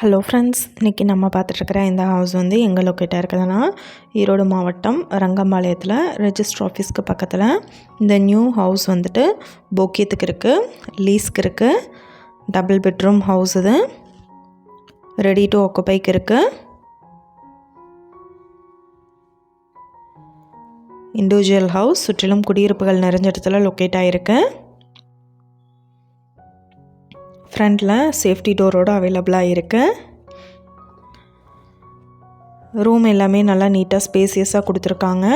Hello friends இன்றைக்கி நம்ம பார்த்துட்ருக்கிற இந்த ஹவுஸ் வந்து எங்கள் லொக்கேட்டாக இருக்குதுன்னா ஈரோடு மாவட்டம் ரங்கம்பாளையத்தில் ரெஜிஸ்டர் ஆஃபீஸ்க்கு பக்கத்தில். இந்த நியூ ஹவுஸ் வந்துட்டு போக்கியத்துக்கு இருக்குது லீஸ்க்கு இருக்குது டபுள் பெட்ரூம் ஹவுஸ் இது ரெடி டு ஆக்குபைக்கு இருக்குது இண்டிவிஜுவல் ஹவுஸ் சுற்றிலும் குடியிருப்புகள் நிறைஞ்ச இடத்துல லொக்கேட் ஆகிருக்கு ஃப்ரண்டில் சேஃப்டி டோரோடு அவைலபிளாக இருக்குது ரூம் எல்லாமே நல்லா நீட்டாக ஸ்பேசியஸாக கொடுத்துருக்காங்க.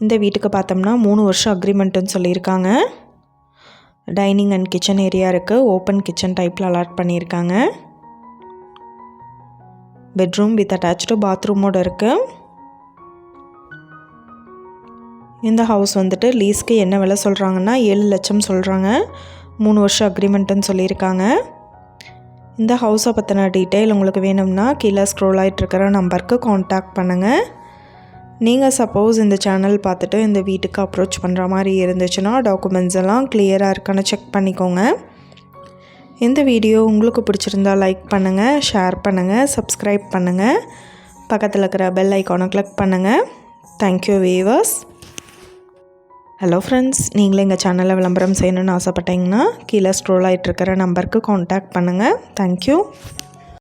இந்த வீட்டுக்கு பார்த்தோம்னா மூணு வருஷம் அக்ரிமெண்ட்டுன்னு சொல்லியிருக்காங்க. டைனிங் அண்ட் கிச்சன் ஏரியா இருக்குது ஓப்பன் கிச்சன் டைப்பில் அலாட் பண்ணியிருக்காங்க. பெட்ரூம் வித் அட்டாச்சு பாத்ரூமோடு இருக்குது இந்த ஹவுஸ் வந்துட்டு லீஸ்க்கு என்ன விலை சொல்கிறாங்கன்னா ஏழு லட்சம் சொல்கிறாங்க மூணு வருஷம் அக்ரிமெண்ட்டுன்னு சொல்லியிருக்காங்க. இந்த ஹவுஸை பற்றின டீட்டெயில் உங்களுக்கு வேணும்னா கீழே ஸ்க்ரோல் ஆகிட்டுருக்கிற நம்பருக்கு காண்டாக்ட் பண்ணுங்கள் நீங்கள் சப்போஸ் இந்த சேனல் பார்த்துட்டு இந்த வீட்டுக்கு அப்ரோச் பண்ணுற மாதிரி இருந்துச்சுன்னா டாக்குமெண்ட்ஸ் எல்லாம் கிளியராக இருக்கான்னு செக் பண்ணிக்கோங்க. இந்த வீடியோ உங்களுக்கு பிடிச்சிருந்தா லைக் பண்ணுங்கள் ஷேர் பண்ணுங்கள் சப்ஸ்கிரைப் பண்ணுங்கள் பக்கத்தில் இருக்கிற பெல் ஐக்கானை கிளிக் பண்ணுங்கள் தேங்க்யூ வீவர்ஸ் ஹலோ ஃப்ரெண்ட்ஸ் நீங்களே எங்கள் சேனலில் விளம்பரம் செய்யணுன்னு ஆசைப்பட்டீங்கன்னா கீழே ஸ்க்ரோல் ஆகிட்டுருக்கிற நம்பருக்கு காண்டாக்ட் பண்ணுங்கள் தேங்க்யூ